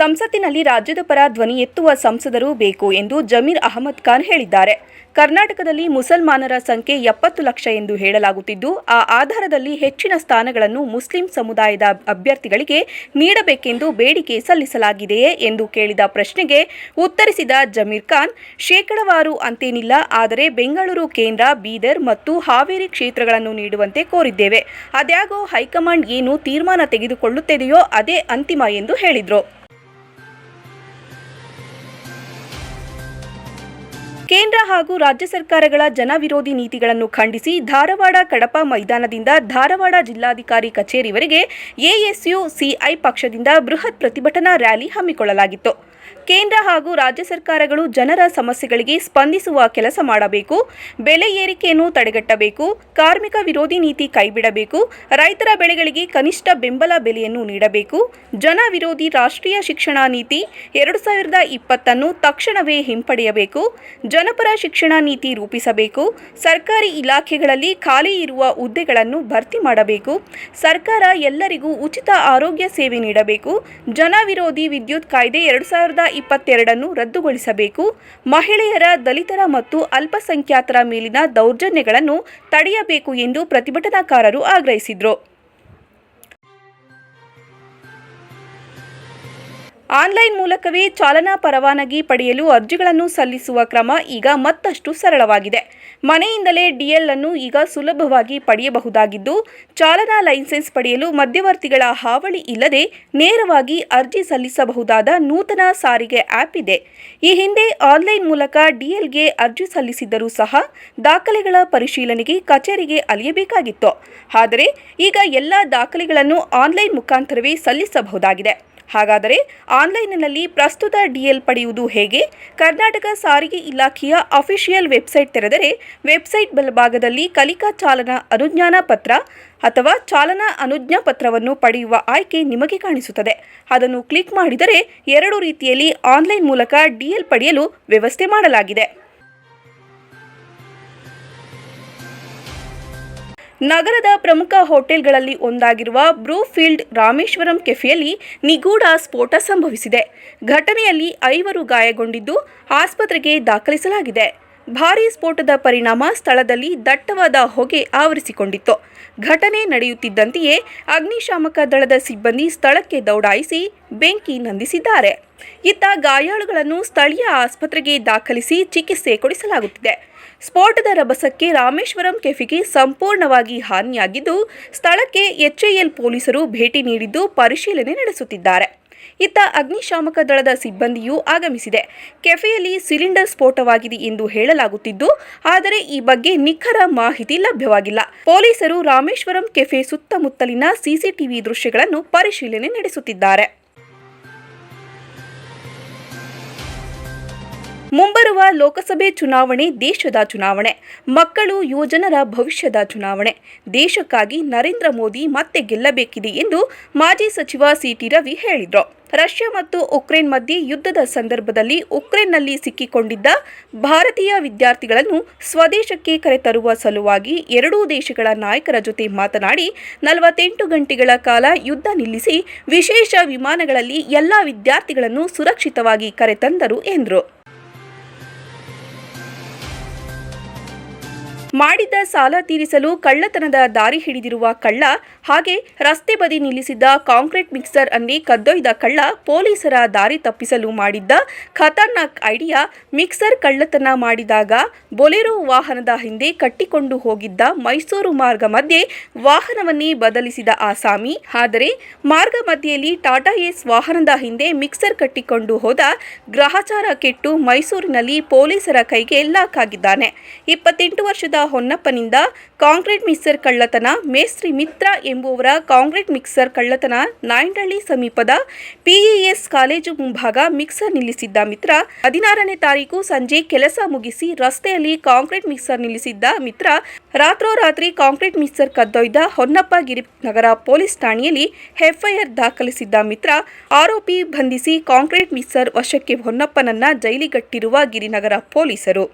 ಸಂಸತ್ತಿನಲ್ಲಿ ರಾಜ್ಯದ ಪರ ಧ್ವನಿ ಎತ್ತುವ ಸಂಸದರು ಬೇಕು ಎಂದು ಜಮೀರ್ ಅಹಮದ್ ಖಾನ್ ಹೇಳಿದ್ದಾರೆ. ಕರ್ನಾಟಕದಲ್ಲಿ ಮುಸಲ್ಮಾನರ ಸಂಖ್ಯೆ ಎಪ್ಪತ್ತು ಲಕ್ಷ ಎಂದು ಹೇಳಲಾಗುತ್ತಿದ್ದು, ಆ ಆಧಾರದಲ್ಲಿ ಹೆಚ್ಚಿನ ಸ್ಥಾನಗಳನ್ನು ಮುಸ್ಲಿಂ ಸಮುದಾಯದ ಅಭ್ಯರ್ಥಿಗಳಿಗೆ ನೀಡಬೇಕೆಂದು ಬೇಡಿಕೆ ಸಲ್ಲಿಸಲಾಗಿದೆಯೇ ಎಂದು ಕೇಳಿದ ಪ್ರಶ್ನೆಗೆ ಉತ್ತರಿಸಿದ ಜಮೀರ್ ಖಾನ್, ಶೇಕಡವಾರು ಅಂತೇನಿಲ್ಲ, ಆದರೆ ಬೆಂಗಳೂರು, ಕೇಂದ್ರ, ಬೀದರ್ ಮತ್ತು ಹಾವೇರಿ ಕ್ಷೇತ್ರಗಳನ್ನು ನೀಡುವಂತೆ ಕೋರಿದ್ದೇವೆ. ಅದ್ಯಾಗೋ ಹೈಕಮಾಂಡ್ ಏನು ತೀರ್ಮಾನ ತೆಗೆದುಕೊಳ್ಳುತ್ತಿದೆಯೋ ಅದೇ ಅಂತಿಮ ಎಂದು ಹೇಳಿದರು. ಕೇಂದ್ರ ಹಾಗೂ ರಾಜ್ಯ ಸರ್ಕಾರಗಳ ಜನವಿರೋಧಿ ನೀತಿಗಳನ್ನು ಖಂಡಿಸಿ ಧಾರವಾಡ ಕಡಪ ಮೈದಾನದಿಂದ ಧಾರವಾಡ ಜಿಲ್ಲಾಧಿಕಾರಿ ಕಚೇರಿವರೆಗೆ ಎಎಸ್ಯು ಸಿಐ ಪಕ್ಷದಿಂದ ಬೃಹತ್ ಪ್ರತಿಭಟನಾ ರ್ಯಾಲಿ ಹಮ್ಮಿಕೊಳ್ಳಲಾಗಿತ್ತು. ಕೇಂದ್ರ ಹಾಗೂ ರಾಜ್ಯ ಸರ್ಕಾರಗಳು ಜನರ ಸಮಸ್ಯೆಗಳಿಗೆ ಸ್ಪಂದಿಸುವ ಕೆಲಸ ಮಾಡಬೇಕು. ಬೆಲೆ ಏರಿಕೆಯನ್ನು ತಡೆಗಟ್ಟಬೇಕು. ಕಾರ್ಮಿಕ ವಿರೋಧಿ ನೀತಿ ಕೈಬಿಡಬೇಕು. ರೈತರ ಬೆಳೆಗಳಿಗೆ ಕನಿಷ್ಠ ಬೆಂಬಲ ಬೆಲೆಯನ್ನು ನೀಡಬೇಕು. ಜನ ವಿರೋಧಿ ರಾಷ್ಟ್ರೀಯ ಶಿಕ್ಷಣ ನೀತಿ ಎರಡು ಸಾವಿರದ ಇಪ್ಪತ್ತನ್ನು ತಕ್ಷಣವೇ ಹಿಂಪಡೆಯಬೇಕು. ಜನಪರ ಶಿಕ್ಷಣ ನೀತಿ ರೂಪಿಸಬೇಕು. ಸರ್ಕಾರಿ ಇಲಾಖೆಗಳಲ್ಲಿ ಖಾಲಿ ಇರುವ ಹುದ್ದೆಗಳನ್ನು ಭರ್ತಿ ಮಾಡಬೇಕು. ಸರ್ಕಾರ ಎಲ್ಲರಿಗೂ ಉಚಿತ ಆರೋಗ್ಯ ಸೇವೆ ನೀಡಬೇಕು. ಜನ ವಿರೋಧಿ ವಿದ್ಯುತ್ ಕಾಯ್ದೆ ಎರಡು ಸಾವಿರದ ಇಪ್ಪತ್ತೆರಡನ್ನು ರದ್ದುಗೊಳಿಸಬೇಕು. ಮಹಿಳೆಯರ ದಲಿತರ ಮತ್ತು ಅಲ್ಪಸಂಖ್ಯಾತರ ಮೇಲಿನ ದೌರ್ಜನ್ಯಗಳನ್ನು ತಡೆಯಬೇಕು ಎಂದು ಪ್ರತಿಭಟನಾಕಾರರು ಆಗ್ರಹಿಸಿದರು. ಆನ್ಲೈನ್ ಮೂಲಕವೇ ಚಾಲನಾ ಪರವಾನಗಿ ಪಡೆಯಲು ಅರ್ಜಿಗಳನ್ನು ಸಲ್ಲಿಸುವ ಕ್ರಮ ಈಗ ಮತ್ತಷ್ಟು ಸರಳವಾಗಿದೆ. ಮನೆಯಿಂದಲೇ ಡಿಎಲ್ ಅನ್ನು ಈಗ ಸುಲಭವಾಗಿ ಪಡೆಯಬಹುದಾಗಿದ್ದು, ಚಾಲನಾ ಲೈಸೆನ್ಸ್ ಪಡೆಯಲು ಮಧ್ಯವರ್ತಿಗಳ ಹಾವಳಿ ಇಲ್ಲದೆ ನೇರವಾಗಿ ಅರ್ಜಿ ಸಲ್ಲಿಸಬಹುದಾದ ನೂತನ ಸಾರಿಗೆ ಆ್ಯಪ್ ಇದೆ. ಈ ಹಿಂದೆ ಆನ್ಲೈನ್ ಮೂಲಕ ಡಿಎಲ್ಗೆ ಅರ್ಜಿ ಸಲ್ಲಿಸಿದ್ದರೂ ಸಹ ದಾಖಲೆಗಳ ಪರಿಶೀಲನೆಗೆ ಕಚೇರಿಗೆ ಅಲಿಯಬೇಕಾಗಿತ್ತು. ಆದರೆ, ಈಗ ಎಲ್ಲ ದಾಖಲೆಗಳನ್ನು ಆನ್ಲೈನ್ ಮುಖಾಂತರವೇ ಸಲ್ಲಿಸಬಹುದಾಗಿದೆ. ಹಾಗಾದರೆ ಆನ್ಲೈನ್ನಲ್ಲಿ ಪ್ರಸ್ತುತ ಡಿಎಲ್ ಪಡೆಯುವುದು ಹೇಗೆ? ಕರ್ನಾಟಕ ಸಾರಿಗೆ ಇಲಾಖೆಯ ಅಫಿಷಿಯಲ್ ವೆಬ್ಸೈಟ್ ತೆರೆದರೆ ವೆಬ್ಸೈಟ್ ಬಲಭಾಗದಲ್ಲಿ ಕಲಿಕಾ ಚಾಲನಾ ಅನುಜ್ಞಾನ ಪತ್ರ ಅಥವಾ ಚಾಲನಾ ಅನುಜ್ಞಾ ಪತ್ರವನ್ನು ಪಡೆಯುವ ಆಯ್ಕೆ ನಿಮಗೆ ಕಾಣಿಸುತ್ತದೆ. ಅದನ್ನು ಕ್ಲಿಕ್ ಮಾಡಿದರೆ ಎರಡು ರೀತಿಯಲ್ಲಿ ಆನ್ಲೈನ್ ಮೂಲಕ ಡಿಎಲ್ ಪಡೆಯಲು ವ್ಯವಸ್ಥೆ ಮಾಡಲಾಗಿದೆ. ನಗರದ ಪ್ರಮುಖ ಹೋಟೆಲ್ಗಳಲ್ಲಿ ಒಂದಾಗಿರುವ ಬ್ರೂಫೀಲ್ಡ್ ರಾಮೇಶ್ವರಂ ಕೆಫೆಯಲ್ಲಿ ನಿಗೂಢ ಸ್ಫೋಟ ಸಂಭವಿಸಿದೆ. ಘಟನೆಯಲ್ಲಿ ಐವರು ಗಾಯಗೊಂಡಿದ್ದು ಆಸ್ಪತ್ರೆಗೆ ದಾಖಲಿಸಲಾಗಿದೆ. ಭಾರೀ ಸ್ಫೋಟದ ಪರಿಣಾಮ ಸ್ಥಳದಲ್ಲಿ ದಟ್ಟವಾದ ಹೊಗೆ ಆವರಿಸಿಕೊಂಡಿತ್ತು. ಘಟನೆ ನಡೆಯುತ್ತಿದ್ದಂತೆಯೇ ಅಗ್ನಿಶಾಮಕ ದಳದ ಸಿಬ್ಬಂದಿ ಸ್ಥಳಕ್ಕೆ ದೌಡಾಯಿಸಿ ಬೆಂಕಿ ನಂದಿಸಿದ್ದಾರೆ. ಇತ್ತ ಗಾಯಾಳುಗಳನ್ನು ಸ್ಥಳೀಯ ಆಸ್ಪತ್ರೆಗೆ ದಾಖಲಿಸಿ ಚಿಕಿತ್ಸೆ ಕೊಡಿಸಲಾಗುತ್ತಿದೆ. ಸ್ಫೋಟದ ರಭಸಕ್ಕೆ ರಾಮೇಶ್ವರಂ ಕೆಫೆಗೆ ಸಂಪೂರ್ಣವಾಗಿ ಹಾನಿಯಾಗಿದ್ದು, ಸ್ಥಳಕ್ಕೆ ಎಚ್ಎಎಲ್ ಪೊಲೀಸರು ಭೇಟಿ ನೀಡಿದ್ದು ಪರಿಶೀಲನೆ ನಡೆಸುತ್ತಿದ್ದಾರೆ. ಇತ್ತ ಅಗ್ನಿಶಾಮಕ ದಳದ ಸಿಬ್ಬಂದಿಯೂ ಆಗಮಿಸಿದೆ. ಕೆಫೆಯಲ್ಲಿ ಸಿಲಿಂಡರ್ ಸ್ಫೋಟವಾಗಿದೆ ಎಂದು ಹೇಳಲಾಗುತ್ತಿದ್ದು, ಆದರೆ ಈ ಬಗ್ಗೆ ನಿಖರ ಮಾಹಿತಿ ಲಭ್ಯವಾಗಿಲ್ಲ. ಪೊಲೀಸರು ರಾಮೇಶ್ವರಂ ಕೆಫೆ ಸುತ್ತಮುತ್ತಲಿನ ಸಿಸಿಟಿವಿ ದೃಶ್ಯಗಳನ್ನು ಪರಿಶೀಲನೆ ನಡೆಸುತ್ತಿದ್ದಾರೆ. ಮುಂಬರುವ ಲೋಕಸಭೆ ಚುನಾವಣೆ, ದೇಶದ ಚುನಾವಣೆ, ಮಕ್ಕಳು, ಯುವಜನರ ಭವಿಷ್ಯದ ಚುನಾವಣೆ. ದೇಶಕ್ಕಾಗಿ ನರೇಂದ್ರ ಮೋದಿ ಮತ್ತೆ ಗೆಲ್ಲಬೇಕಿದೆ ಎಂದು ಮಾಜಿ ಸಚಿವ ಸಿಟಿ ರವಿ ಹೇಳಿದರು. ರಷ್ಯಾ ಮತ್ತು ಉಕ್ರೇನ್ ಮಧ್ಯೆ ಯುದ್ಧದ ಸಂದರ್ಭದಲ್ಲಿ ಉಕ್ರೇನ್ನಲ್ಲಿ ಸಿಕ್ಕಿಕೊಂಡಿದ್ದ ಭಾರತೀಯ ವಿದ್ಯಾರ್ಥಿಗಳನ್ನು ಸ್ವದೇಶಕ್ಕೆ ಕರೆತರುವ ಸಲುವಾಗಿ ಎರಡೂ ದೇಶಗಳ ನಾಯಕರ ಜೊತೆ ಮಾತನಾಡಿ, ನಲವತ್ತೆಂಟು ಗಂಟೆಗಳ ಕಾಲ ಯುದ್ಧ ನಿಲ್ಲಿಸಿ, ವಿಶೇಷ ವಿಮಾನಗಳಲ್ಲಿ ಎಲ್ಲ ವಿದ್ಯಾರ್ಥಿಗಳನ್ನು ಸುರಕ್ಷಿತವಾಗಿ ಕರೆತಂದರು, ಎಂದರು. ಮಾಡಿದ್ದ ಸಾಲ ತೀರಿಸಲು ಕಳ್ಳತನದ ದಾರಿ ಹಿಡಿದಿರುವ ಕಳ್ಳ, ಹಾಗೆ ರಸ್ತೆ ಬದಿ ನಿಲ್ಲಿಸಿದ್ದ ಕಾಂಕ್ರೀಟ್ ಮಿಕ್ಸರ್ ಅನ್ನೇ ಕದ್ದೊಯ್ದ ಕಳ್ಳ ಪೊಲೀಸರ ದಾರಿ ತಪ್ಪಿಸಲು ಮಾಡಿದ್ದ ಖತರ್ನಾಕ್ ಐಡಿಯಾ ಮಿಕ್ಸರ್ ಕಳ್ಳತನ ಮಾಡಿದಾಗ ಬೊಲೆರೋ ವಾಹನದ ಹಿಂದೆ ಕಟ್ಟಿಕೊಂಡು ಹೋಗಿದ್ದ ಮೈಸೂರು ಮಾರ್ಗ ಮಧ್ಯೆ ವಾಹನವನ್ನೇ ಬದಲಿಸಿದ ಆಸಾಮಿ. ಆದರೆ ಮಾರ್ಗ ಮಧ್ಯೆಯಲ್ಲಿ ಟಾಟಾ ಏಸ್ ವಾಹನದ ಹಿಂದೆ ಮಿಕ್ಸರ್ ಕಟ್ಟಿಕೊಂಡು ಹೋದ ಗ್ರಹಚಾರ ಕೆಟ್ಟು ಮೈಸೂರಿನಲ್ಲಿ ಪೊಲೀಸರ ಕೈಗೆ ಲಾಕ್ ಆಗಿದ್ದಾನೆ. ಇಪ್ಪತ್ತೆಂಟು ವರ್ಷದ ಹೊನ್ನಪ್ಪನಿಂದ ಕಾಂಕ್ರೀಟ್ ಮಿಕ್ಸರ್ ಕಳ್ಳತನ, ಮೇಸ್ತ್ರಿ ಮಿತ್ರ ಎಂಬುವರ ಕಾಂಕ್ರೀಟ್ ಮಿಕ್ಸರ್ ಕಳ್ಳತನ ನಾಯಂಡಳ್ಳಿ ಸಮೀಪದ ಪಿಇಎಸ್ ಕಾಲೇಜು ಮುಂಭಾಗ ಮಿಕ್ಸರ್ ನಿಲ್ಲಿಸಿದ್ದ ಮಿತ್ರ. ಹದಿನಾರನೇ ತಾರೀಕು ಸಂಜೆ ಕೆಲಸ ಮುಗಿಸಿ ರಸ್ತೆಯಲ್ಲಿ ಕಾಂಕ್ರೀಟ್ ಮಿಕ್ಸರ್ ನಿಲ್ಲಿಸಿದ್ದ ಮಿತ್ರ. ರಾತ್ರೋರಾತ್ರಿ ಕಾಂಕ್ರೀಟ್ ಮಿಕ್ಸರ್ ಕದ್ದೊಯ್ದ ಹೊನ್ನಪ್ಪ ಗಿರಿ ನಗರ ಪೊಲೀಸ್ ಠಾಣೆಯಲ್ಲಿ ಎಫ್ಐಆರ್ ದಾಖಲಿಸಿದ್ದ ಮಿತ್ರ. ಆರೋಪಿ ಬಂಧಿಸಿ ಕಾಂಕ್ರೀಟ್ ಮಿಕ್ಸರ್ ವಶಕ್ಕೆ ಹೊನ್ನಪ್ಪನನ್ನ ಜೈಲಿಗಟ್ಟಿರುವ ಗಿರಿನಗರ ಪೊಲೀಸರು.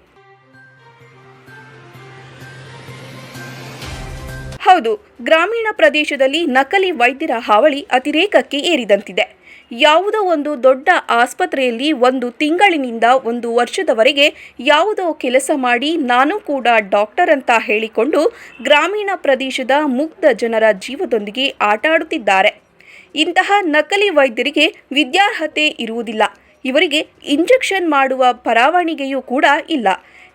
ಹೌದು, ಗ್ರಾಮೀಣ ಪ್ರದೇಶದಲ್ಲಿ ನಕಲಿ ವೈದ್ಯರ ಹಾವಳಿ ಅತಿರೇಕಕ್ಕೆ ಏರಿದಂತಿದೆ. ಯಾವುದೋ ಒಂದು ದೊಡ್ಡ ಆಸ್ಪತ್ರೆಯಲ್ಲಿ ಒಂದು ತಿಂಗಳಿನಿಂದ ಒಂದು ವರ್ಷದವರೆಗೆ ಯಾವುದೋ ಕೆಲಸ ಮಾಡಿ ನಾನು ಕೂಡ ಡಾಕ್ಟರ್ ಅಂತ ಹೇಳಿಕೊಂಡು ಗ್ರಾಮೀಣ ಪ್ರದೇಶದ ಮುಗ್ಧ ಜನರ ಜೀವದೊಂದಿಗೆ ಆಟಾಡುತ್ತಿದ್ದಾರೆ. ಇಂತಹ ನಕಲಿ ವೈದ್ಯರಿಗೆ ವಿದ್ಯಾರ್ಹತೆ ಇರುವುದಿಲ್ಲ. ಇವರಿಗೆ ಇಂಜೆಕ್ಷನ್ ಮಾಡುವ ಪರವಾನಿಗೆಯೂ ಕೂಡ ಇಲ್ಲ.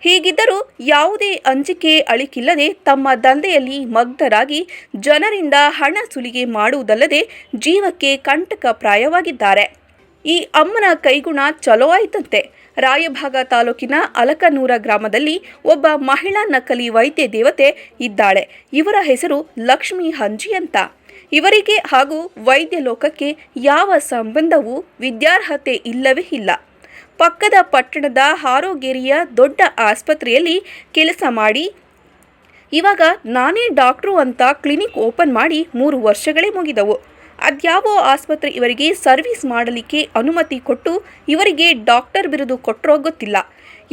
ಹೀಗಿದ್ದರೂ ಯಾವುದೇ ಅಂಜಿಕೆ ಅಳಿಕಿಲ್ಲದೆ ತಮ್ಮ ದಂಧೆಯಲ್ಲಿ ಮಗ್ಧರಾಗಿ ಜನರಿಂದ ಹಣ ಸುಲಿಗೆ ಮಾಡುವುದಲ್ಲದೆ ಜೀವಕ್ಕೆ ಕಂಟಕಪ್ರಾಯವಾಗಿದ್ದಾರೆ ಈ ಅಮ್ಮನ ಕೈಗುಣ ಚಲೋ ಆಯ್ತಂತೆ. ರಾಯಭಾಗ ತಾಲೂಕಿನ ಅಲಕನೂರ ಗ್ರಾಮದಲ್ಲಿ ಒಬ್ಬ ಮಹಿಳಾ ನಕಲಿ ವೈದ್ಯ ದೇವತೆ ಇದ್ದಾಳೆ. ಇವರ ಹೆಸರು ಲಕ್ಷ್ಮಿ ಹಂಜಿ ಅಂತ. ಇವರಿಗೆ ಹಾಗೂ ವೈದ್ಯ ಲೋಕಕ್ಕೆ ಯಾವ ಸಂಬಂಧವೂ ವಿದ್ಯಾರ್ಹತೆ ಇಲ್ಲವೇ ಇಲ್ಲ. ಪಕ್ಕದ ಪಟ್ಟಣದ ಹಾರೋಗೇರಿಯ ದೊಡ್ಡ ಆಸ್ಪತ್ರೆಯಲ್ಲಿ ಕೆಲಸ ಮಾಡಿ, ಇವಾಗ ನಾನೇ ಡಾಕ್ಟ್ರು ಅಂತ ಕ್ಲಿನಿಕ್ ಓಪನ್ ಮಾಡಿ ಮೂರು ವರ್ಷಗಳೇ ಮುಗಿದವು. ಅದ್ಯಾವೋ ಆಸ್ಪತ್ರೆ ಇವರಿಗೆ ಸರ್ವಿಸ್ ಮಾಡಲಿಕ್ಕೆ ಅನುಮತಿ ಕೊಟ್ಟು ಇವರಿಗೆ ಡಾಕ್ಟರ್ ಬಿರುದು ಕೊಟ್ಟರೋ ಗೊತ್ತಿಲ್ಲ.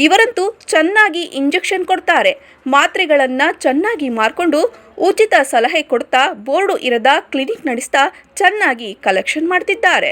ಇವರಂತೂ ಚೆನ್ನಾಗಿ ಇಂಜೆಕ್ಷನ್ ಕೊಡ್ತಾರೆ. ಮಾತ್ರೆಗಳನ್ನು ಚೆನ್ನಾಗಿ ಮಾರ್ಕೊಂಡು ಉಚಿತ ಸಲಹೆ ಕೊಡ್ತಾ ಬೋರ್ಡು ಇರದ ಕ್ಲಿನಿಕ್ ನಡೆಸ್ತಾ ಚೆನ್ನಾಗಿ ಕಲೆಕ್ಷನ್ ಮಾಡ್ತಿದ್ದಾರೆ.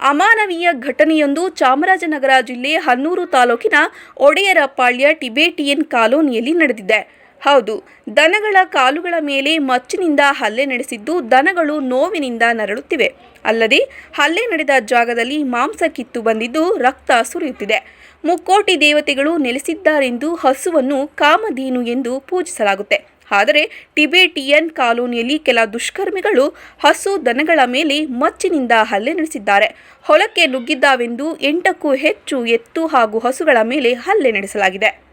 ಅಮಾನವೀಯ ಘಟನೆಯೊಂದು ಚಾಮರಾಜನಗರ ಜಿಲ್ಲೆ ಹನ್ನೂರು ತಾಲೂಕಿನ ಒಡೆಯರಪಾಳ್ಯ ಟಿಬೇಟಿಯನ್ ಕಾಲೋನಿಯಲ್ಲಿ ನಡೆದಿದೆ. ಹೌದು, ದನಗಳ ಕಾಲುಗಳ ಮೇಲೆ ಮಚ್ಚಿನಿಂದ ಹಲ್ಲೆ ನಡೆಸಿದ್ದು ದನಗಳು ನೋವಿನಿಂದ ನರಳುತ್ತಿವೆ. ಅಲ್ಲದೆ, ಹಲ್ಲೆ ನಡೆದ ಜಾಗದಲ್ಲಿ ಮಾಂಸ ಕಿತ್ತು ಬಂದಿದ್ದು ರಕ್ತ ಸುರಿಯುತ್ತಿದೆ. ಮುಕ್ಕೋಟಿ ದೇವತೆಗಳು ನೆಲೆಸಿದ್ದಾರೆಂದು ಹಸುವನ್ನು ಕಾಮಧೇನು ಎಂದು ಪೂಜಿಸಲಾಗುತ್ತೆ. ಆದರೆ ಟಿಬೆಟಿಯನ್ ಕಾಲೋನಿಯಲ್ಲಿ ಕೆಲ ದುಷ್ಕರ್ಮಿಗಳು ಹಸು ದನಗಳ ಮೇಲೆ ಮಚ್ಚಿನಿಂದ ಹಲ್ಲೆ ನಡೆಸಿದ್ದಾರೆ. ಹೊಲಕ್ಕೆ ನುಗ್ಗಿದ್ದಾವೆಂದು ಎಂಟಕ್ಕೂ ಹೆಚ್ಚು ಎತ್ತು ಹಾಗೂ ಹಸುಗಳ ಮೇಲೆ ಹಲ್ಲೆ ನಡೆಸಲಾಗಿದೆ.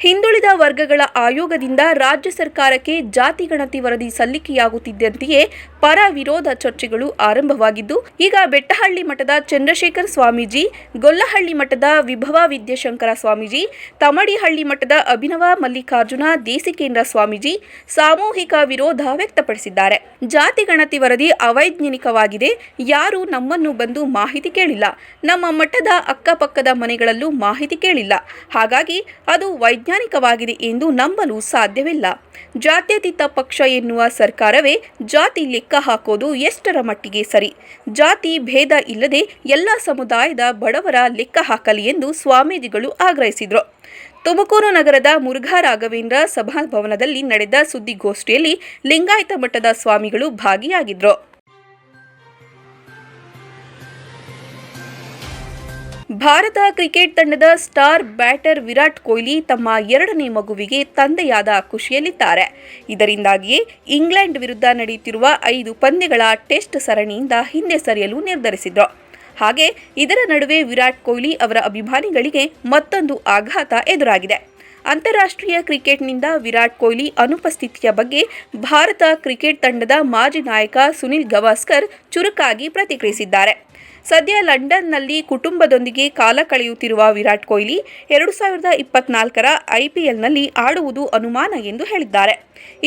ಹಿಂದುಳಿದ ವರ್ಗಗಳ ಆಯೋಗದಿಂದ ರಾಜ್ಯ ಸರ್ಕಾರಕ್ಕೆ ಜಾತಿ ಗಣತಿ ವರದಿ ಸಲ್ಲಿಕೆಯಾಗುತ್ತಿದ್ದಂತೆಯೇ ಪರ ವಿರೋಧ ಚರ್ಚೆಗಳು ಆರಂಭವಾಗಿದ್ದು, ಈಗ ಬೆಟ್ಟಹಳ್ಳಿ ಮಠದ ಚಂದ್ರಶೇಖರ ಸ್ವಾಮೀಜಿ, ಗೊಲ್ಲಹಳ್ಳಿ ಮಠದ ವಿಭವ ವಿದ್ಯಾಶಂಕರ ಸ್ವಾಮೀಜಿ, ತಮಡಿಹಳ್ಳಿ ಮಠದ ಅಭಿನವ ಮಲ್ಲಿಕಾರ್ಜುನ, ದೇಸಿಕೇಂದ್ರ ಸ್ವಾಮೀಜಿ ಸಾಮೂಹಿಕ ವಿರೋಧ ವ್ಯಕ್ತಪಡಿಸಿದ್ದಾರೆ. ಜಾತಿ ಗಣತಿ ವರದಿ ಅವೈಜ್ಞಾನಿಕವಾಗಿದೆ. ಯಾರು ನಮ್ಮನ್ನು ಬಂದು ಮಾಹಿತಿ ಕೇಳಿಲ್ಲ. ನಮ್ಮ ಮಠದ ಅಕ್ಕಪಕ್ಕದ ಮನೆಗಳಲ್ಲೂ ಮಾಹಿತಿ ಕೇಳಿಲ್ಲ. ಹಾಗಾಗಿ ಅದು ವೈಜ್ಞಾನಿಕವಾಗಿದೆ ಎಂದು ನಂಬಲು ಸಾಧ್ಯವಿಲ್ಲ. ಜಾತ್ಯತೀತ ಪಕ್ಷ ಎನ್ನುವ ಸರ್ಕಾರವೇ ಜಾತಿ ಲೆಕ್ಕ ಹಾಕೋದು ಎಷ್ಟರ ಮಟ್ಟಿಗೆ ಸರಿ? ಜಾತಿ ಭೇದ ಇಲ್ಲದೆ ಎಲ್ಲ ಸಮುದಾಯದ ಬಡವರ ಲೆಕ್ಕ ಹಾಕಲಿ ಎಂದು ಸ್ವಾಮೀಜಿಗಳು ಆಗ್ರಹಿಸಿದರು. ತುಮಕೂರು ನಗರದ ಮುರುಘಾ ರಾಘವೇಂದ್ರ ಸಭಾಭವನದಲ್ಲಿ ನಡೆದ ಸುದ್ದಿಗೋಷ್ಠಿಯಲ್ಲಿ ಲಿಂಗಾಯತ ಮಠದ ಸ್ವಾಮಿಗಳು ಭಾಗಿಯಾಗಿದ್ದರು ಭಾರತ ಕ್ರಿಕೆಟ್ ತಂಡದ ಸ್ಟಾರ್ ಬ್ಯಾಟರ್ ವಿರಾಟ್ ಕೊಹ್ಲಿ ತಮ್ಮ ಎರಡನೇ ಮಗುವಿಗೆ ತಂದೆಯಾದ ಖುಷಿಯಲ್ಲಿದ್ದಾರೆ. ಇದರಿಂದಾಗಿಯೇ ಇಂಗ್ಲೆಂಡ್ ವಿರುದ್ಧ ನಡೆಯುತ್ತಿರುವ ಐದು ಪಂದ್ಯಗಳ ಟೆಸ್ಟ್ ಸರಣಿಯಿಂದ ಹಿಂದೆ ಸರಿಯಲು ನಿರ್ಧರಿಸಿದ್ರು. ಹಾಗೆ ಇದರ ನಡುವೆ ವಿರಾಟ್ ಕೊಹ್ಲಿ ಅವರ ಅಭಿಮಾನಿಗಳಿಗೆ ಮತ್ತೊಂದು ಆಘಾತ ಎದುರಾಗಿದೆ. ಅಂತಾರಾಷ್ಟ್ರೀಯ ಕ್ರಿಕೆಟ್ನಿಂದ ವಿರಾಟ್ ಕೊಹ್ಲಿ ಅನುಪಸ್ಥಿತಿಯ ಬಗ್ಗೆ ಭಾರತ ಕ್ರಿಕೆಟ್ ತಂಡದ ಮಾಜಿ ನಾಯಕ ಸುನಿಲ್ ಗವಾಸ್ಕರ್ ಚುರುಕಾಗಿ ಪ್ರತಿಕ್ರಿಯಿಸಿದ್ದಾರೆ. ಸದ್ಯ ಲಂಡನ್ನಲ್ಲಿ ಕುಟುಂಬದೊಂದಿಗೆ ಕಾಲ ಕಳೆಯುತ್ತಿರುವ ವಿರಾಟ್ ಕೊಹ್ಲಿ ಎರಡು ಸಾವಿರದ ಇಪ್ಪತ್ನಾಲ್ಕರ ಐಪಿಎಲ್ನಲ್ಲಿ ಆಡುವುದು ಅನುಮಾನ ಎಂದು ಹೇಳಿದ್ದಾರೆ.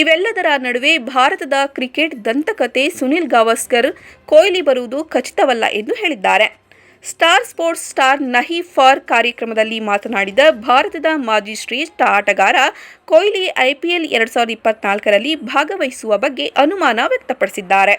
ಇವೆಲ್ಲದರ ನಡುವೆ ಭಾರತದ ಕ್ರಿಕೆಟ್ ದಂತಕತೆ ಸುನಿಲ್ ಗವಾಸ್ಕರ್, ಕೊಹ್ಲಿ ಬರುವುದು ಖಚಿತವಲ್ಲ ಎಂದು ಹೇಳಿದ್ದಾರೆ. ಸ್ಟಾರ್ ಸ್ಪೋರ್ಟ್ಸ್ ಸ್ಟಾರ್ ನಹಿ ಫಾರ್ ಕಾರ್ಯಕ್ರಮದಲ್ಲಿ ಮಾತನಾಡಿದ ಭಾರತದ ಮಾಜಿ ಶ್ರೇಷ್ಠ ಆಟಗಾರ, ಕೊಹ್ಲಿ ಐಪಿಎಲ್ ಎರಡು ಸಾವಿರದ ಇಪ್ಪತ್ನಾಲ್ಕರಲ್ಲಿ ಭಾಗವಹಿಸುವ ಬಗ್ಗೆ ಅನುಮಾನ ವ್ಯಕ್ತಪಡಿಸಿದ್ದಾರೆ.